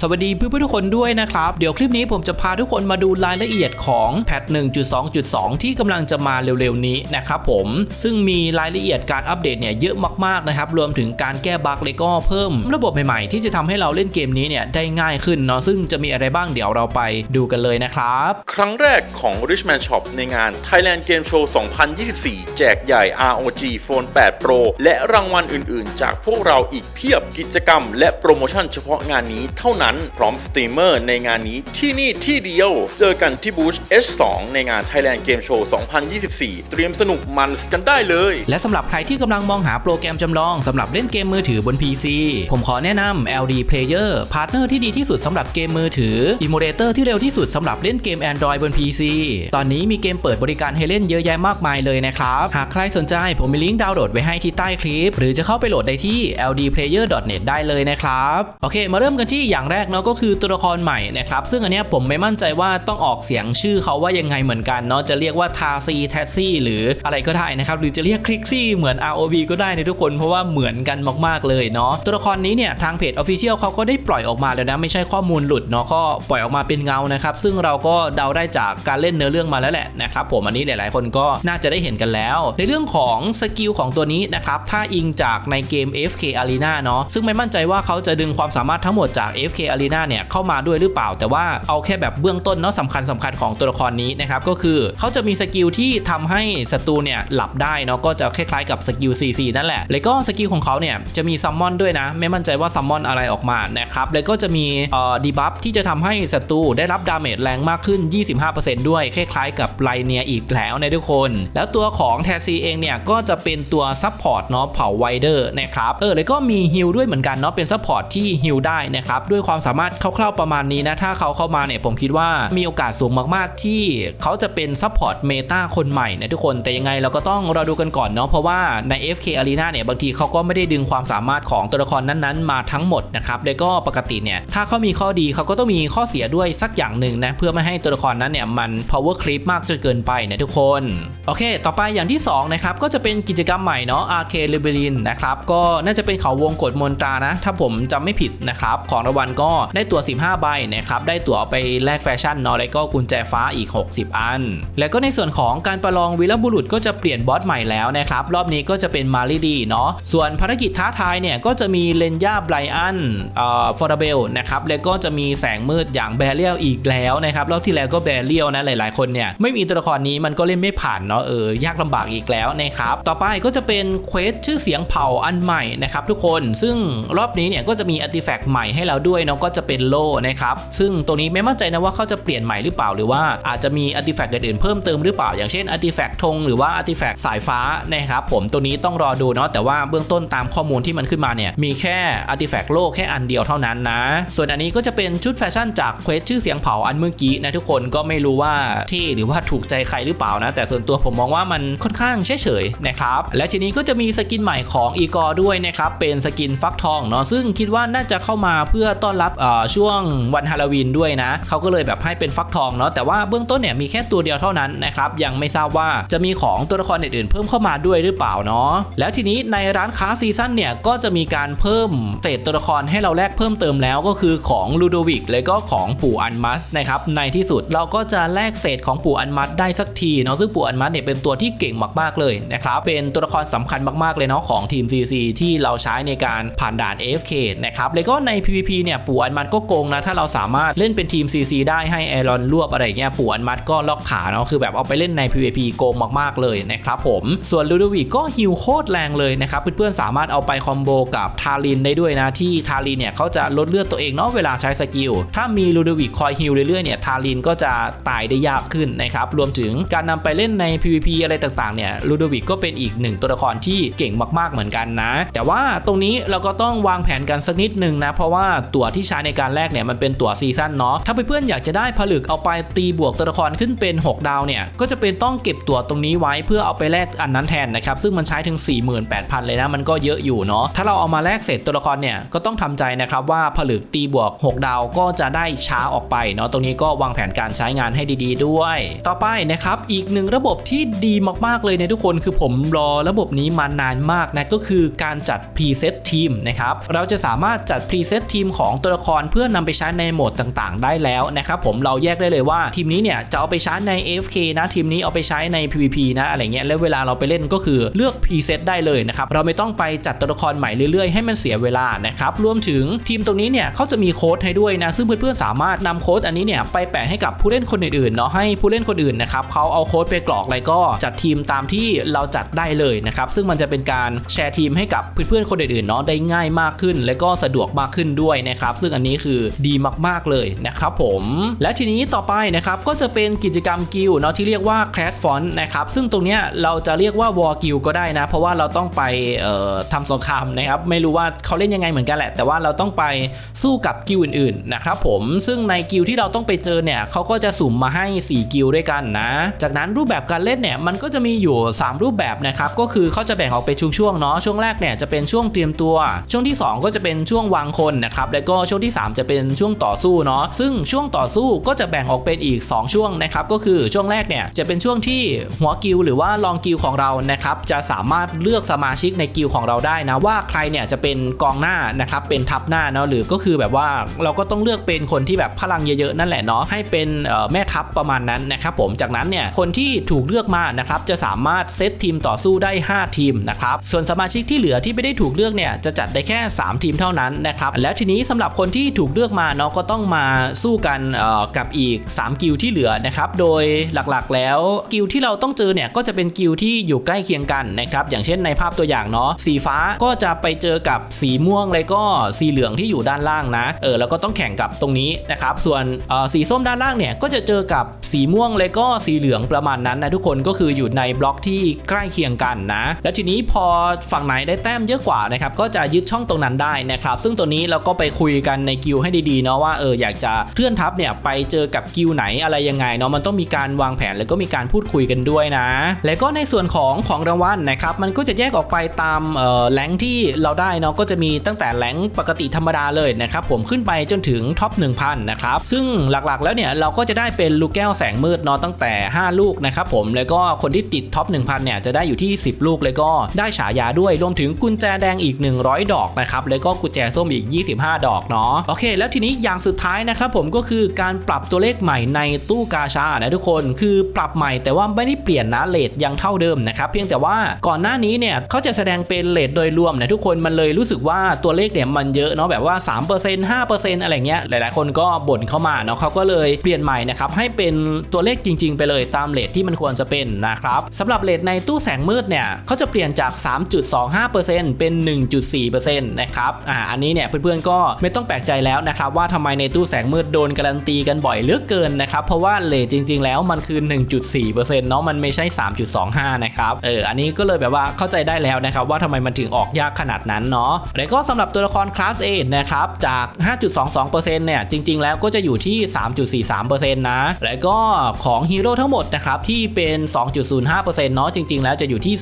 สวัสดีเพื่อนๆทุกคนด้วยนะครับ เดี๋ยวคลิปนี้ผมจะพาทุกคนมาดูรายละเอียดของแพท 1.2.2 ที่กำลังจะมาเร็วๆนี้นะครับผม ซึ่งมีรายละเอียดการอัปเดตเนี่ยเยอะมากๆนะครับ รวมถึงการแก้บั๊กและก็เพิ่ม ระบบใหม่ๆ ที่จะทำให้เราเล่นเกมนี้เนี่ยได้ง่ายขึ้นเนาะซึ่งจะมีอะไรบ้างเดี๋ยวเราไปดูกันเลยนะครับ ครั้งแรกของ Richman Shop ในงาน Thailand Game Show 2024 แจกใหญ่ ROG Phone 8 Pro และรางวัลอื่นๆ จากพวกเราอีกเพียบกิจกรรม และโปรโมชั่นเฉพาะงานนี้เท่านั้นพร้อมสตรีมเมอร์ในงานนี้ที่นี่ที่เดียว เจอกันที่บูธ H2 ในงาน Thailand Game Show 2024 เตรียมสนุกมันกันได้เลย และสำหรับใครที่กำลังมองหาโปรแกรมจำลองสำหรับเล่นเกมมือถือบน PC ผมขอแนะนำ LD Player พาร์ทเนอร์ที่ดีที่สุดสำหรับเกมมือถืออิมูเลเตอร์ที่เร็วที่สุดสำหรับเล่นเกม Android บน PC ตอนนี้มีเกมเปิดบริการให้เล่นเยอะแยะมากมายเลยนะครับ หากใครสนใจผมมีลิงก์ดาวน์โหลดไว้ให้ที่ใต้คลิป หรือจะเข้าไปโหลดได้ที่ ldplayer.net ได้เลยนะครับ โอเค มาเริ่มกันที่อย่างแรกเนาะก็คือตัวละครใหม่นะครับซึ่งอันเนี้ยผมไม่มั่นใจว่าต้องออกเสียงชื่อเขาว่ายังไงเหมือนกันเนาะจะเรียกว่าทาซีแทซี่หรืออะไรก็ได้นะครับหรือจะเรียกคลิกซี่เหมือน ROV ก็ได้นะทุกคนเพราะว่าเหมือนกันมากๆเลยเนาะตัวละครนี้เนี่ยทางเพจ Official เขาก็ได้ปล่อยออกมาแล้วนะไม่ใช่ข้อมูลหลุดเนาะก็ปล่อยออกมาเป็นเงานะครับซึ่งเราก็เดาได้จากการเล่นเนื้อเรื่องมาแล้วแหละนะครับผมอันนี้หลาย ๆ คนก็น่าจะได้เห็นกันแล้ว ในเรื่องของสกิลของตัวนี้นะครับถ้าอิงจากในเกม FK Arena เนาะซึ่งไม่มั่นใจว่าเขาจะดึงความสามารถทั้งหมดจาก FK Arena เนี่ยเข้ามาด้วยหรือเปล่า แต่ว่าเอาแค่แบบเบื้องต้นเนาะสำคัญสำคัญของตัวละครนี้นะครับก็คือเขาจะมีสกิลที่ทำให้ศัตรูเนี่ยหลับได้เนาะก็จะคล้ายๆกับสกิล CC นั่นแหละ แล้วก็สกิลของเขาเนี่ยจะมีซัมมอนด้วยนะ ไม่มั่นใจว่าซัมมอนอะไรออกมานะครับแล้วก็จะมีเอ่อดีบัฟที่จะทำให้ศัตรูได้รับดาเมจแรงมากขึ้น 25%ด้วยคล้ายๆกับไลเนียอีกแล้วนะทุกคน แล้วตัวของแทซีเองเนี่ยก็จะเป็นตัวซับพอร์ตเนาะเผาไวเดอร์นะครับเออแล้วก็มีฮิลด้วยเหมือนกันเนาะเป็นซับพอร์ตที่ฮิลได้นะครับด้วยความความสามารถคร่าวๆประมาณนี้นะ ถ้าเขาเข้ามาเนี่ยผมคิดว่ามีโอกาสสูงมากๆ ที่เขาจะเป็นซับพอร์ตเมตาคนใหม่นะทุกคนแต่ยังไงเราก็ต้องรอดูกันก่อนเนาะเพราะว่าใน FK Arena เนี่ยบางทีเขาก็ไม่ได้ดึงความสามารถของตัวละครนั้นๆ มาทั้งหมดนะครับแล้วก็ปกติเนี่ยถ้าเขามีข้อดีเขาก็ต้องมีข้อเสียด้วยสักอย่างหนึ่งนะเพื่อไม่ให้ตัวละครนั้นเนี่ยมัน power creep มากจนเกินไปนะทุกคนโอเค ต่อไปอย่างที่สองนะครับก็จะเป็นกิจกรรมใหม่เนาะ Arcade Labyrinth นะครับก็น่าจะเป็นเขาวงกดมนตรานะ ถ้าผมจำไม่ผิดนะครับของรางวัลกได้ตั๋ว 15 ใบนะครับ ได้ตั๋วไปแลกแฟชั่นเนาะแล้วก็กุญแจฟ้าอีก 60 อัน แล้วก็ในส่วนของการประลองวีรบุรุษก็จะเปลี่ยนบอสใหม่แล้วนะครับ รอบนี้ก็จะเป็นมาริดีเนาะ ส่วนภารกิจท้าทายเนี่ยก็จะมีเลนย่าไบรอันเอ่อฟอร์เบลนะครับ แล้วก็จะมีแสงมืดอย่างแบเรียลอีกแล้วนะครับ รอบที่แล้วก็แบเรียลนะหลาย ๆ คนเนี่ยไม่มีตัวละครนี้มันก็เล่นไม่ผ่านเนาะเออยากลำบากอีกแล้วนะครับ ต่อไปก็จะเป็นเควสชื่อเสียงเผ่าอันใหม่นะครับทุกคน ซึ่งรอบนี้เนี่ยก็จะมีอาร์ติแฟกต์ใหม่ให้เราด้วยเนาะก็จะเป็นโล่นะครับ ซึ่งตัวนี้ไม่มั่นใจนะว่าเขาจะเปลี่ยนใหม่หรือเปล่าหรือว่าอาจจะมีอาร์ติแฟกต์อื่นๆเพิ่มเติมหรือเปล่า อย่างเช่นอาร์ติแฟกต์ธงหรือว่าอาร์ติแฟกต์สายฟ้านะครับผมตัวนี้ต้องรอดูเนาะแต่ว่าเบื้องต้นตามข้อมูลที่มันขึ้นมาเนี่ยมีแค่อาร์ติแฟกต์โลแค่อันเดียวเท่านั้นนะ ส่วนอันนี้ก็จะเป็นชุดแฟชั่นจากเควสชื่อเสียงเผาอันเมื่อกี้นะทุกคนก็ไม่รู้ว่าเท่หรือว่าถูกใจใครหรือเปล่านะ แต่ส่วนตัวผมมองว่ามันค่อนข้างเฉยๆนะครับและทีนี้ก็จะมีสกินใหม่ของอีกอร์ด้วยนะครับเป็นสกินฟักทองเนาะซึ่งคิดว่าน่าจะเข้ามาเพื่อต้อนรับช่วงวันฮาโลวีนด้วยนะเขาก็เลยแบบให้เป็นฟักทองเนาะแต่ว่าเบื้องต้นเนี่ยมีแค่ตัวเดียวเท่านั้นนะครับยังไม่ทราบว่าจะมีของตัวละครอื่นๆเพิ่มเข้ามาด้วยหรือเปล่าเนาะแล้วทีนี้ในร้านค้าซีซั่นเนี่ยก็จะมีการเพิ่มเศษตัวละครให้เราแลกเพิ่มเติมแล้วก็คือของลูโดวิกและก็ของปู่อันมัสนะครับในที่สุดเราก็จะแลกเศษของปู่อันมัสได้สักทีเนาะซึ่งปู่อันมัสเนี่ยเป็นตัวที่เก่งมากๆเลยนะครับเป็นตัวละครสำคัญมากๆเลยเนาะของทีม CC ที่เราใช้ในการผ่านด่าน AFK นะครับแล้วก็ใน PVP เนี่ยปู่อันมัสก็โกงนะ ถ้าเราสามารถเล่นเป็นทีม CC ได้ให้แอรอนรวบอะไรเงี้ยปู่อันมัสก็ล็อกขาเนาะคือแบบเอาไปเล่นใน PVP โกงมากๆเลยนะครับผมส่วนลูดวิกก็ฮิวโคตรแรงเลยนะครับเพื่อนๆสามารถเอาไปคอมโบกับทารินได้ด้วยนะที่ทารินเนี่ยเขาจะลดเลือดตัวเองเนาะเวลาใช้สกิลถ้ามีลูดวิกคอยฮิลเรื่อยๆเนี่ยทารินก็จะตายได้ยากขึ้นนะครับรวมถึงการนำไปเล่นใน PVP อะไรต่างๆเนี่ยลูดวิกก็เป็นอีกหนึ่งตัวละครที่เก่งมากๆเหมือนกันนะ แต่ว่าตรงนี้เราก็ต้องวางแผนกันสักนิดหนึ่งนะ เพราะว่าตัวที่ใช้ในการแลกเนี่ยมันเป็นตั๋วซีซั่นเนาะถ้าเพื่อนๆอยากจะได้ผลึกเอาไปตีบวกตัวละครขึ้นเป็น 6 ดาวเนี่ยก็จะเป็นต้องเก็บตั๋วตรงนี้ไว้เพื่อเอาไปแลกอันนั้นแทนนะครับซึ่งมันใช้ถึง 48,000 เลยนะมันก็เยอะอยู่เนาะถ้าเราเอามาแลกเสร็จตัวละครเนี่ยก็ต้องทำใจนะครับว่าผลึกตีบวก 6 ดาวก็จะได้ช้าออกไปเนาะตรงนี้ก็วางแผนการใช้งานให้ดี ๆ ด้วย ต่อไปนะครับอีกหนึ่งระบบที่ดีมากๆเลยในทุกคนคือผมรอระบบนี้มานานมากนะก็คือการจัดพรีเซตทีมนะครับเราจะสามารถจัดพรีเซตทีมของตัวละครเพื่อนำไปใช้ในโหมดต่างๆ ได้แล้วนะครับผมเราแยกได้เลยว่าทีมนี้เนี่ยจะเอาไปใช้ใน AFK นะทีมนี้เอาไปใช้ใน PVP นะอะไรเงี้ยแล้วเวลาเราไปเล่นก็คือเลือก preset ได้เลยนะครับเราไม่ต้องไปจัดตัวละครใหม่เรื่อยๆ ให้มันเสียเวลานะครับรวมถึงทีมตรงนี้เนี่ยเขาจะมีโค้ดให้ด้วยนะซึ่งเพื่อนๆสามารถนำโค้ดอันนี้เนี่ยไปแปะให้กับผู้เล่นคนอื่นๆเนาะให้ผู้เล่นคนอื่นนะครับเขาเอาโค้ดไปกรอกอะไรก็จัดทีมตามที่เราจัดได้เลยนะครับซึ่งมันจะเป็นการแชร์ทีมให้กับเพื่อนๆคนอื่นๆเนาะได้ง่ายมากขึ้น และก็สะดวกมากขึ้นด้วยนะครับซึ่งอันนี้คือดีมากๆเลยนะครับผมและทีนี้ต่อไปนะครับก็จะเป็นกิจกรรมกิลเนาะที่เรียกว่า Clash Font นะครับซึ่งตรงเนี้ยเราจะเรียกว่า War Guild ก็ได้นะ เพราะว่าเราต้องไปทำสงครามนะครับไม่รู้ว่าเขาเล่นยังไงเหมือนกันแหละ แต่ว่าเราต้องไปสู้กับกิลอื่นๆนะครับผมซึ่งในกิลที่เราต้องไปเจอเนี่ยเขาก็จะสุ่มมาให้ 4 กิลด์ด้วยกันนะ จากนั้นรูปแบบการเล่นเนี่ยมันก็จะมีอยู่ 3 รูปแบบนะครับก็คือเขาจะแบ่งออกเป็นช่วงๆเนาะช่วงแรกเนี่ยจะเป็นช่วงเตรียมตัว ช่วงที่ 2 ก็จะเป็นช่วงวางคนนะครับแล้วก็ช่วงที่ 3 จะเป็นช่วงต่อสู้เนาะซึ่งช่วงต่อสู้ก็จะแบ่งออกเป็นอีก 2 ช่วงนะครับก็คือช่วงแรกเนี่ยจะเป็นช่วงที่หัวกิลหรือว่าลองกิลของเรานะครับจะสามารถเลือกสมาชิกในกิลของเราได้นะว่าใครเนี่ยจะเป็นกองหน้านะครับเป็นทัพหน้าเนาะหรือก็คือแบบว่าเราก็ต้องเลือกเป็นคนที่แบบพลังเยอะๆนั่นแหละเนาะให้เป็นแม่ทัพประมาณนั้นนะครับผมจากนั้นเนี่ยคนที่ถูกเลือกมานะครับจะสามารถเซตทีมต่อสู้ได้ 5 ทีมนะครับส่วนสมาชิกที่เหลือที่ไม่ได้ถูกเลือกเนี่ยจะจัดได้แค่ 3 ทีมเท่านั้นนะครับแล้วทีนี้สำหรับคนที่ถูกเลือกมาเนาะก็ต้องมาสู้กันกับอีก 3 กิลที่เหลือนะครับ โดยหลักๆ แล้วกิลที่เราต้องเจอเนี่ยก็จะเป็นกิลที่อยู่ใกล้เคียงกันนะครับอย่างเช่นในภาพตัวอย่างเนาะสีฟ้าก็จะไปเจอกับสีม่วงแล้วก็สีเหลืองที่อยู่ด้านล่างนะเออแล้วก็ต้องแข่งกับตรงนี้นะครับส่วนสีส้มด้านล่างเนี่ยก็จะเจอกับสีม่วงแล้วก็สีเหลืองประมาณนั้นนะทุกคนก็คืออยู่ในบล็อกที่ใกล้เคียงกันนะ แล้วทีนี้พอฝั่งไหนได้แต้มเยอะกว่านะครับก็จะยึดช่องตรงนั้นได้นะครับ ซึ่งตัวนี้เราก็ไปคุยกันในกิลให้ดีๆเนาะว่าเอออยากจะเคลื่อนทัพเนี่ยไปเจอกับกิลไหนอะไรยังไงเนาะมันต้องมีการวางแผนแล้วก็มีการพูดคุยกันด้วยนะ แล้วก็ในส่วนของของรางวัลนะครับมันก็จะแยกออกไปตามเอ่อแหลงที่เราได้เนาะก็จะมีตั้งแต่แหลงปกติธรรมดาเลยนะครับผมขึ้นไปจนถึงท็อป1000นะครับซึ่งหลักๆแล้วเนี่ยเราก็จะได้เป็นลูกแก้วแสงมืดเนาะตั้งแต่ 5 ลูกนะครับผมแล้วก็คนที่ติดท็อป1000เนี่ยจะได้อยู่ที่ 10 ลูกแล้วก็ได้ฉายาด้วยรวมถึงกุญแจแดงอีก 100 ดอกนะครับแล้วก็กุญแจส้มอีก 25 ดอกเนาะโอเค แล้วทีนี้อย่างสุดท้ายนะครับผมก็คือการปรับตัวเลขใหม่ในตู้กาชานะทุกคนคือปรับใหม่แต่ว่าไม่ได้เปลี่ยนนะเลทยังเท่าเดิมนะครับเพียงแต่ว่าก่อนหน้านี้เนี่ยเขาจะแสดงเป็นเลทโดยรวมนะทุกคนมันเลยรู้สึกว่าตัวเลขเนี่ยมันเยอะเนาะแบบว่า 3% 5%อะไรเงี้ยหลายๆ คนก็บ่นเข้ามาเนาะเขาก็เลยเปลี่ยนใหม่นะครับให้เป็นตัวเลขจริง ๆ ไปเลยตามเลทที่มันควรจะเป็นนะครับสำหรับเลทในตู้แสงมืดเนี่ยเขาจะเปลี่ยนจาก 3.25%เป็น 1.4%นะครับอ่าอันนี้เนี่ยเพื่อนๆก็ไม่ต้องแปลกใจแล้วนะครับว่าทำไมในตู้แสงมืดโดนการันตีกันบ่อยเหลือกเกินนะครับเพราะว่าเลทจริง ๆ แล้วมันคือ 1.4%เนาะมันไม่ใช่ 3.25 นะครับเอออันนี้ก็เลยแบบว่าเข้าใจได้แล้วนะครับว่าทำไมมันถึงออกยากขนาดนั้นเนาะแล้วก็สำหรับตัวละครคลาส A นะครับจาก 5.22%เนี่ยจริง ๆ แล้วก็จะอยู่ที่ 3.43%นะแล้วก็ของฮีโร่ทั้งหมดนะครับที่เป็น 2.05%เนาะจริง ๆ แล้วจะอยู่ที่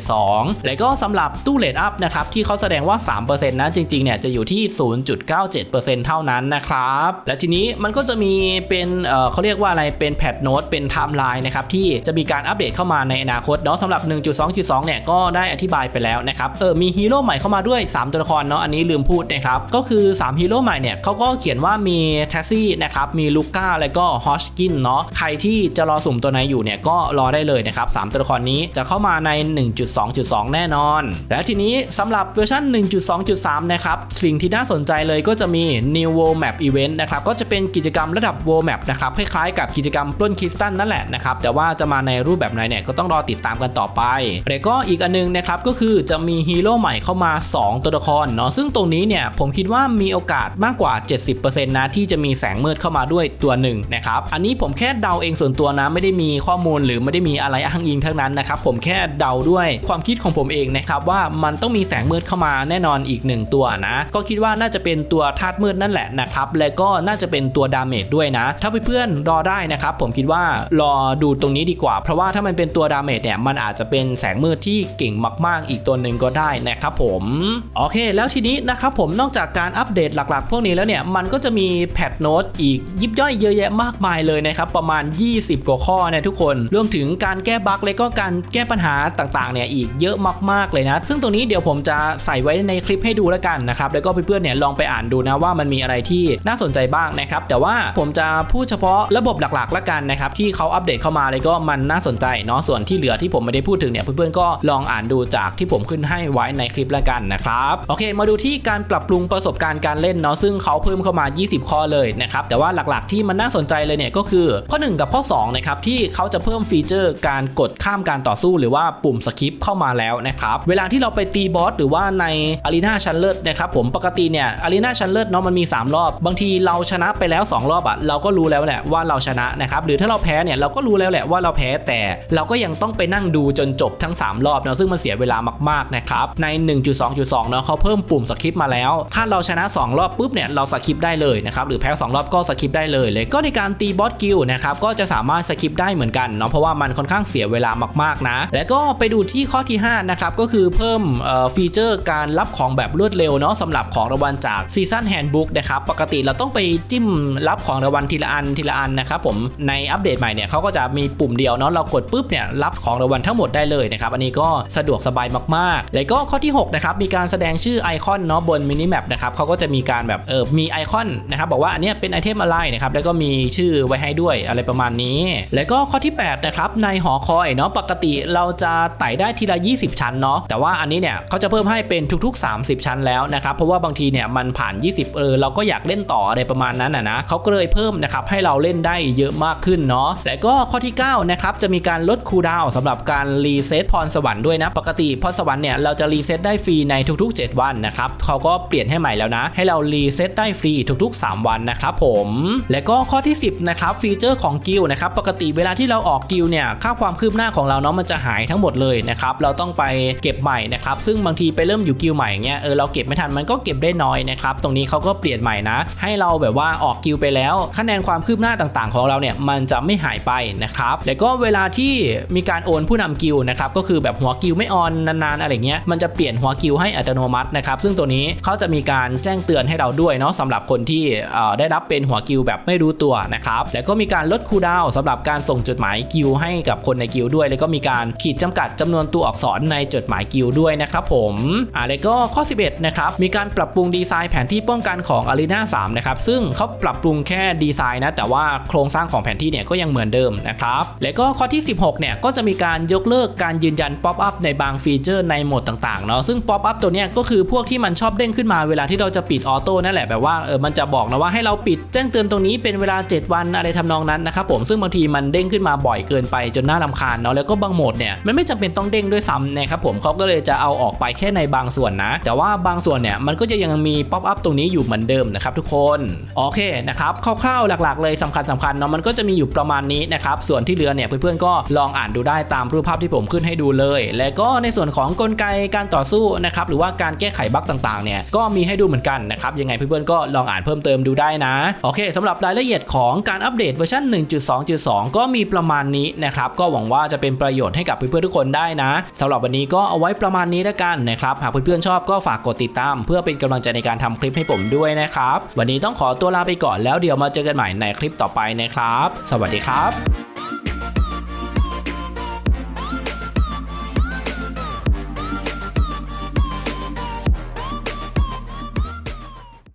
0.72 แล้วก็สำหรับตู้เลดอัพนะครับที่เขาแสดงว่า 3%นะจริงๆเนี่ยจะอยู่ที่0.97%เท่านั้นนะครับ และทีนี้มันก็จะมีเป็นเเขาเรียกว่าอะไรเป็นแพทโน้ตเป็นไทม์ไลน์นะครับที่จะมีการอัปเดตเข้ามาในอนาคตเนาะสำหรับ 1.2.2 เนี่ยก็ได้อธิบายไปแล้วนะครับเออมีฮีโร่ใหม่เข้ามาด้วย 3 ตัวละครเนาะอันนี้ลืมพูดนะครับก็คือ3ฮีโร่ใหม่เนี่ยเขาก็เขียนว่ามีแทสซี่นะครับมีลูก้าแล้วก็ฮอชกินเนาะใครที่จะรอสุ่มตัวไหนอยู่เนี่ยก็รอได้เลยนะครับสามตัวละครนี้จะเข้ามาใน 1.2.2 แน่นอน และทีนี้สำหรับเวอร์ชัน1.2.3 นะครับสิ่งที่น่าสนใจเลยก็จะมี New World Map Event นะครับก็จะเป็นกิจกรรมระดับ World Map นะครับคล้ายๆกับกิจกรรมปล้นคริสตัลนั่นแหละนะครับแต่ว่าจะมาในรูปแบบไหนเนี่ยก็ต้องรอติดตามกันต่อไปแล้วก็อีกอันนึงนะครับก็คือจะมีฮีโร่ใหม่เข้ามา 2 ตัวละครเนาะซึ่งตรงนี้เนี่ยผมคิดว่ามีโอกาสมากกว่า 70%นะที่จะมีแสงมืดเข้ามาด้วยตัวหนึ่งนะครับอันนี้ผมแค่เดาเองส่วนตัวนะไม่ได้มีข้อมูลหรือไม่ได้มีอะไรอ้างอิงทั้งนั้นนะครับผมแค่เดาด้วยความคิดของผมเองนะครับว่ามันต้องมีแสงมืดเข้ามาแน่นอนอีกหนึ่งตัวนะก็คิดว่าน่าจะเป็นตัวธาตุมืดนั่นแหละนะครับและก็น่าจะเป็นตัวดาเมจด้วยนะ ถ้าเพื่อนๆรอได้นะครับผมคิดว่ารอดูตรงนี้ดีกว่า เพราะว่าถ้ามันเป็นตัวดาเมจเนี่ยมันอาจจะเป็นแสงมืดที่เก่งมาก ๆ อีกตัวหนึ่งก็ได้นะครับผมโอเค แล้วทีนี้นะครับผมนอกจากการอัปเดตหลักๆ พวกนี้แล้วเนี่ยมันก็จะมีแพทโน้ตอีกยิบย่อยเยอะแยะมากมายเลยนะครับประมาณ 20 กว่าข้อนะทุกคนรวมถึงการแก้บั๊กและก็การแก้ปัญหาต่างๆเนี่ยอีกเยอะมากๆเลยนะ ซึ่งตรงนี้เดี๋ยวผมจะใส่ไว้ในคลิปให้ดูแล้วกันนะครับแล้วก็เพื่อนๆเนี่ยลองไปอ่านดูนะว่ามันมีอะไรที่น่าสนใจบ้างนะครับ แต่ว่าผมจะพูดเฉพาะระบบหลักๆละกันนะครับที่เขาอัปเดตเข้ามาเลยก็มันน่าสนใจเนาะส่วนที่เหลือที่ผมไม่ได้พูดถึงเนี่ยเพื่อนๆก็ลองอ่านดูจากที่ผมขึ้นให้ไว้ในคลิปละกันนะครับโอเคมาดูที่การปรับปรุงประสบการณ์การเล่นเนาะซึ่งเขาเพิ่มเข้ามา 20 ข้อเลยนะครับแต่ว่าหลักๆ ที่มันน่าสนใจเลยเนี่ยก็คือข้อ 1 กับข้อ2นะครับที่เขาจะเพิ่มฟีเจอร์การกดข้ามการต่อสู้ หรือว่าปุ่มสคิปเข้ามาแล้วนะครับเวลาที่เราไปตีบอสหรือว่าในอารีนาชั้นเลิศนะครับผมปกติเนี่ยอารีหน้าชั้นเลิศเนาะมันมี 3 รอบ บางทีเราชนะไปแล้ว 2 รอบอะเราก็รู้แล้วแหละว่าเราชนะนะครับหรือถ้าเราแพ้เนี่ยเราก็รู้แล้วแหละว่าเราแพ้แต่เราก็ยังต้องไปนั่งดูจนจบทั้ง 3 รอบเนาะซึ่งมันเสียเวลามากๆนะครับใน 1.2.2เนาะเขาเพิ่มปุ่มสคิปมาแล้ว ถ้าเราชนะ 2 รอบปุ๊บเนี่ยเราสคิปได้เลยนะครับหรือแพ้ 2 รอบก็สคิปได้เลยเลยก็ในการตีบอสกิลนะครับก็จะสามารถสคิปได้เหมือนกันเนาะเพราะว่ามันค่อนข้างเสียเวลามากๆนะ แล้วก็ไปดูที่ข้อที่5นะครับก็คือเพิ่มเอ่อฟีเจอร์การรับของแบบรวดเร็วเนาะสำหรับของรางวัลจากซีซันแฮนด์บุ๊กนะครับปกติเราต้องไปจิ้มรับของรางวัลทีละอันทีละอันนะครับผมในอัปเดตใหม่เนี่ยเขาก็จะมีปุ่มเดียวเนาะเรากดปุ๊บเนี่ยรับของรางวัลทั้งหมดได้เลยนะครับอันนี้ก็สะดวกสบายมากๆ แล้วก็ข้อที่6นะครับมีการแสดงชื่อไอคอนเนาะบนมินิแมปนะครับเขาก็จะมีการแบบเออมีไอคอนนะครับบอกว่าอันเนี้ยเป็นไอเทมอะไรนะครับแล้วก็มีชื่อไว้ให้ด้วยอะไรประมาณนี้ แล้วก็ข้อที่8นะครับในหอคอยเนาะปกติเราจะไต่ได้ทีละ 20 ชั้นเนาะแต่ว่าอันนี้เนี่ยเขาจะเพิ่มให้เป็นทุกๆ 30 ชั้นแล้วนะครับเพราะว่าบางทีเนี่ยมันผ่าน 20 เออเราก็อยากเล่นต่ออะไรประมาณนั้นนะนะเขาก็เลยเพิ่มนะครับให้เราเล่นได้เยอะมากขึ้นเนาะและก็ข้อที่9นะครับจะมีการลดคูลดาวน์สำหรับการรีเซ็ตพรสวรรค์ด้วยนะ ปกติพรสวรรค์เนี่ยเราจะรีเซ็ตได้ฟรีในทุกๆ 7 วันนะครับเขาก็เปลี่ยนให้ใหม่แล้วนะ ให้เรารีเซ็ตได้ฟรีทุก ๆ 3 วันนะครับผมและก็ข้อที่ 10นะครับฟีเจอร์ของกิลนะครับปกติเวลาที่เราออกกิลเนี่ยค่าความคืบหน้าของเราเนาะมันจะหายทั้งหมดเลยนะครับเราต้องไปเก็บใหม่นะครับซึ่งบางทีไปเริ่มอยู่กิลใหม่เงี้ยเออเราเก็บไม่ทันมันก็เก็บได้น้อยนะครับตรงนี้เขาก็เปลี่ยนใหม่นะ ให้เราแบบว่าออกกิลไปแล้ว คะแนนความคืบหน้าต่างๆ ของเราเนี่ยมันจะไม่หายไปนะครับแล้วก็เวลาที่มีการโอนผู้นำกิลนะครับก็คือแบบหัวกิลไม่ออนนานๆอะไรเงี้ยมันจะเปลี่ยนหัวกิลให้อัตโนมัตินะครับซึ่งตัวนี้เขาจะมีการแจ้งเตือนให้เราด้วยเนาะสำหรับคนที่ได้รับเป็นหัวกิลแบบไม่รู้ตัวนะครับแล้วก็มีการลดคูลดาวน์สำหรับการส่งจดหมายกิลให้กับคนในกิลด้วย แล้วก็มีการขีดจำกัดจำนวนตัวอักษรในจดหมายกิลด้วยนะครับผมอ่าแล้วก็ข้อ 11นะครับมีการปรับปรุงดีไซน์แผนที่ป้องกันของ Arena 3นะครับซึ่งเขาปรับปรุงแค่ดีไซน์นะแต่ว่าโครงสร้างของแผนที่เนี่ยก็ยังเหมือนเดิมนะครับแล้วก็ข้อที่ 16เนี่ยก็จะมีการยกเลิกการยืนยันป๊อปอัพในบางฟีเจอร์ในโหมดต่างๆเนาะซึ่งป๊อปอัพตัวเนี้ยก็คือพวกที่มันชอบเด้งขึ้นมาเวลาที่เราจะปิดออโต้นั่นแหละแบบว่าเออมันจะบอกนะว่าให้เราปิดแจ้งเตือนตรงนี้เป็นเวลา 7 วันอะไรทำนองนั้นนะครับผมซึ่งบางทีมันเด้งขึ้นมาบ่อยเกินไปจนน่ารำคาญเนาะแล้วก็บางโหมดเนี่ยมันไม่จำเป็นต้องเด้งด้วยซ้ำนะครับผมเขาก็เลยจะเอาออกไปแค่ในบางส่วนนะ แต่ว่าบางส่วนเนี่ยมันก็จะยังมีป๊อปอัพตรงนี้อยู่เหมือนเดิมนะครับทุกคน โอเคนะครับคร่าวๆหลักๆ เลยสำคัญสำคัญเนาะมันก็จะมีอยู่ประมาณนี้นะครับส่วนที่เหลือเนี่ยเพื่อนๆก็ลองอ่านดูได้ตามรูปภาพที่ผมขึ้นให้ดูเลย และก็ในส่วนของกลไกการต่อสู้นะครับหรือว่าการแก้ไขบั๊กต่างๆเนี่ยก็มีให้ดูเหมือนกันนะครับยังไงเพื่อนๆก็ลองอ่านเพิ่มเติมดูได้นะโอเคสำหรับรายละเอียดของการอัปเดตเวอร์ชัน1.2.2 ก็มีประมาณนี้นะครับก็หวังว่าจะเป็นประโยชน์ให้กับเพื่อนๆทุกคนได้นะสำหรับวันนี้ก็เอาไว้ประมาณนี้แล้วกันนะครับหากเพื่อนๆชอบก็ฝากกดติดตาม เพื่อเป็นกำลังใจในการทำคลิปให้ผมด้วยนะครับ วันนี้ต้องขอตัวลาไปก่อนแล้วเดี๋ยวมาเจอกันใหม่ในคลิปต่อไปนะครับ สวัสดีครับ